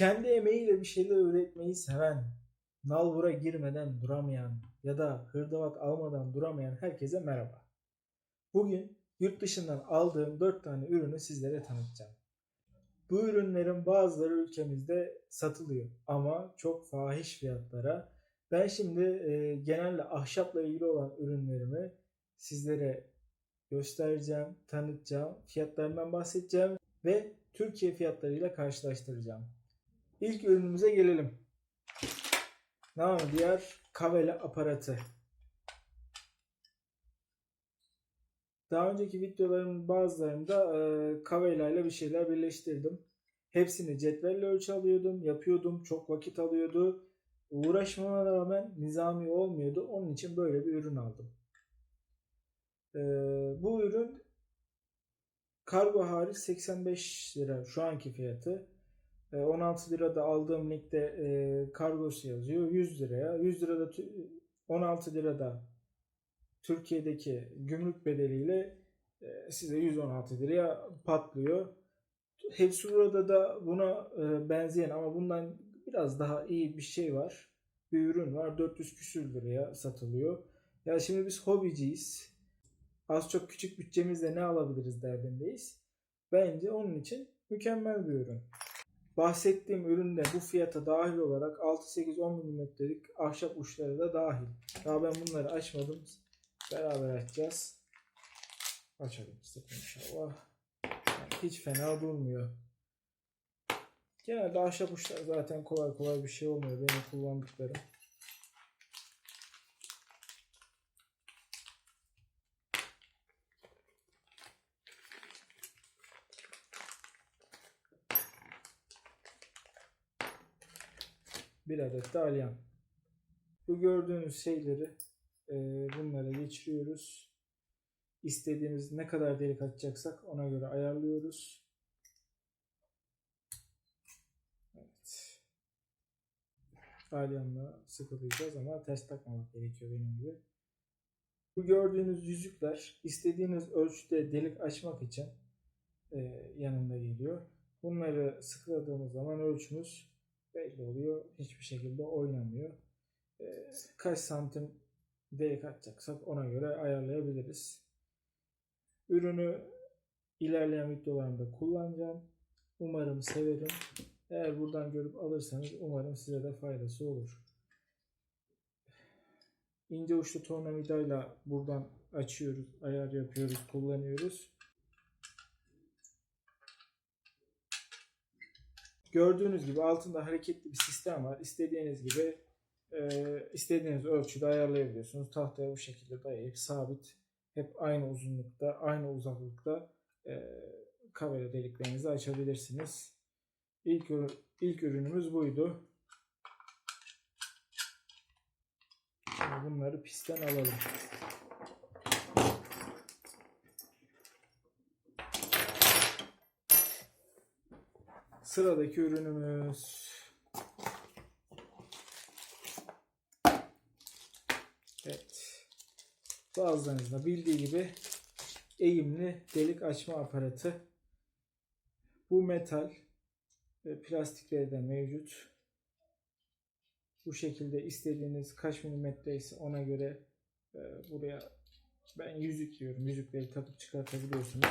Kendi emeğiyle bir şeyler üretmeyi seven, nalbura girmeden duramayan ya da hırdavat almadan duramayan herkese merhaba. Bugün yurt dışından aldığım 4 tane ürünü sizlere tanıtacağım. Bu ürünlerin bazıları ülkemizde satılıyor ama çok fahiş fiyatlara. Ben şimdi e, genelde ahşapla ilgili olan ürünlerimi sizlere göstereceğim, tanıtacağım, fiyatlarından bahsedeceğim ve Türkiye fiyatlarıyla karşılaştıracağım. İlk ürünümüze gelelim. Namı diğer kavele aparatı. Daha önceki videolarımın bazılarında e, kavela ile bir şeyler birleştirdim. Hepsini cetvelle ölçü alıyordum, yapıyordum, çok vakit alıyordu. Uğraşmama rağmen nizami olmuyordu. Onun için böyle bir ürün aldım. E, bu ürün kargo hariç 85 lira şu anki fiyatı. E, 16 lirada aldığım linkte e, kargosu yazıyor 100 liraya. 100 lirada tü- 16 lirada Türkiye'deki gümrük bedeliyle e, size 116 liraya patlıyor. Hepsi burada da buna e, benzeyen ama bundan biraz daha iyi bir şey var. Bir ürün var. 400 küsür liraya satılıyor. Ya şimdi biz hobiciyiz. Az çok küçük bütçemizle ne alabiliriz derdindeyiz. Bence onun için mükemmel bir ürün. Bahsettiğim üründe bu fiyata dahil olarak 6-8-10 mm'lik ahşap uçları da dahil. Daha ben bunları açmadım. Beraber açacağız. Açalım sıkın inşallah. Yani hiç fena durmuyor. Genelde ahşap uçlar zaten kolay kolay bir şey olmuyor benim kullandıklarım. Bir adet de alyan. Bu gördüğünüz şeyleri e, bunlara geçiriyoruz. İstediğimiz ne kadar delik açacaksak ona göre ayarlıyoruz. Evet. Alyanla sıkılayacağız ama ters takmamak gerekiyor benim gibi. Bu gördüğünüz yüzükler istediğiniz ölçüde delik açmak için e, yanında geliyor. Bunları sıkıladığımız zaman ölçümüz belli oluyor. Hiçbir şekilde oynamıyor. E, kaç santim delik atacaksak ona göre ayarlayabiliriz. Ürünü ilerleyen videolarımda kullanacağım. Umarım severim. Eğer buradan görüp alırsanız umarım size de faydası olur. İnce uçlu tornavidayla buradan açıyoruz, ayar yapıyoruz, kullanıyoruz. Gördüğünüz gibi altında hareketli bir sistem var. İstediğiniz gibi e, istediğiniz ölçüde ayarlayabiliyorsunuz. Tahtaya bu şekilde dayayıp sabit hep aynı uzunlukta, aynı uzaklıkta e, kamera deliklerinizi açabilirsiniz. İlk, ilk ürünümüz buydu. Şimdi bunları pistten alalım. Sıradaki ürünümüz Evet. Bazılarınızın da bildiği gibi eğimli delik açma aparatı. Bu metal plastikleri de mevcut. Bu şekilde istediğiniz kaç milimetre ise ona göre e, buraya ben yüzük diyorum. Yüzükleri takıp çıkartabiliyorsunuz.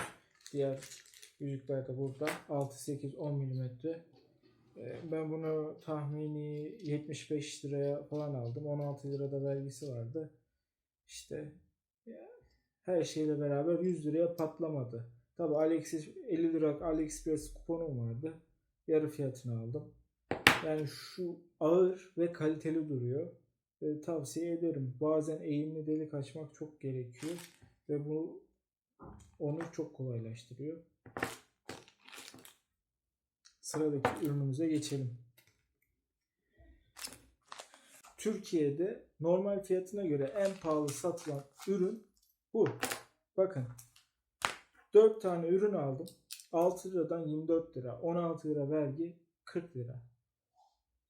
Diğer yüzükler de burada 6, 8, 10 milimetre. E, Ben bunu tahmini 75 liraya falan aldım. 16 lirada vergisi vardı. İşte her şeyle beraber 100 liraya patlamadı. Tabi AliExpress 50 lira AliExpress kuponum vardı. Yarı fiyatını aldım. Yani şu ağır ve kaliteli duruyor. Ve tavsiye ederim. Bazen eğimli delik açmak çok gerekiyor. Ve bu onu çok kolaylaştırıyor. Sıradaki ürünümüze geçelim. Türkiye'de normal fiyatına göre en pahalı satılan ürün bu. Bakın 4 tane ürün aldım. 6 liradan 24 lira. 16 lira vergi 40 lira.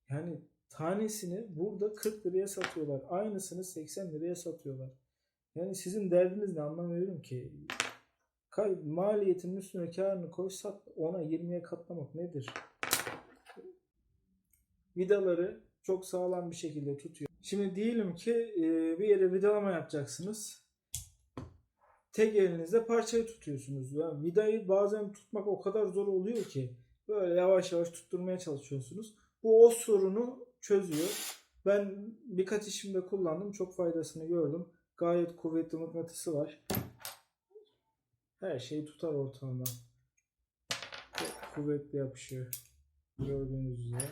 Yani tanesini burada 40 liraya satıyorlar. Aynısını 80 liraya satıyorlar. Yani sizin derdiniz ne anlamıyorum ki. Ka- Maliyetinin üstüne karını koy sat. Ona 20'ye katlamak nedir? vidaları çok sağlam bir şekilde tutuyor. Şimdi diyelim ki e, bir yere vidalama yapacaksınız. Tek elinizde parçayı tutuyorsunuz. Yani vidayı bazen tutmak o kadar zor oluyor ki böyle yavaş yavaş tutturmaya çalışıyorsunuz. Bu o sorunu çözüyor. Ben birkaç işimde kullandım. Çok faydasını gördüm. Gayet kuvvetli mıknatısı var. Her şeyi tutar ortalama. Çok kuvvetli yapışıyor. Gördüğünüz üzere.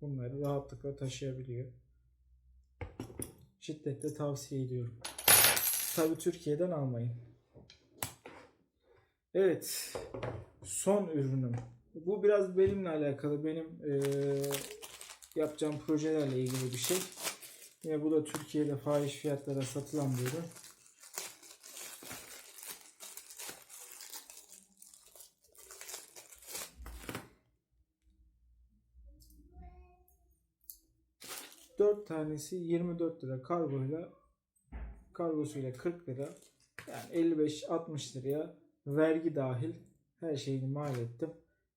Bunları rahatlıkla taşıyabiliyor. Şiddetle tavsiye ediyorum. Tabi Türkiye'den almayın. Evet. Son ürünüm. Bu biraz benimle alakalı. Benim eee, yapacağım projelerle ilgili bir şey. Yine bu da Türkiye'de fahiş fiyatlara satılan bir ürün. Dört tanesi 24 lira kargoyla kargosuyla 40 lira yani 55-60 liraya vergi dahil her şeyini mal ettim.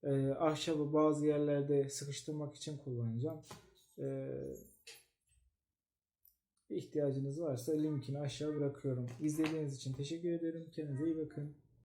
Ee, ahşabı bazı yerlerde sıkıştırmak için kullanacağım. Ee, ihtiyacınız varsa linkini aşağı bırakıyorum. İzlediğiniz için teşekkür ederim. Kendinize iyi bakın.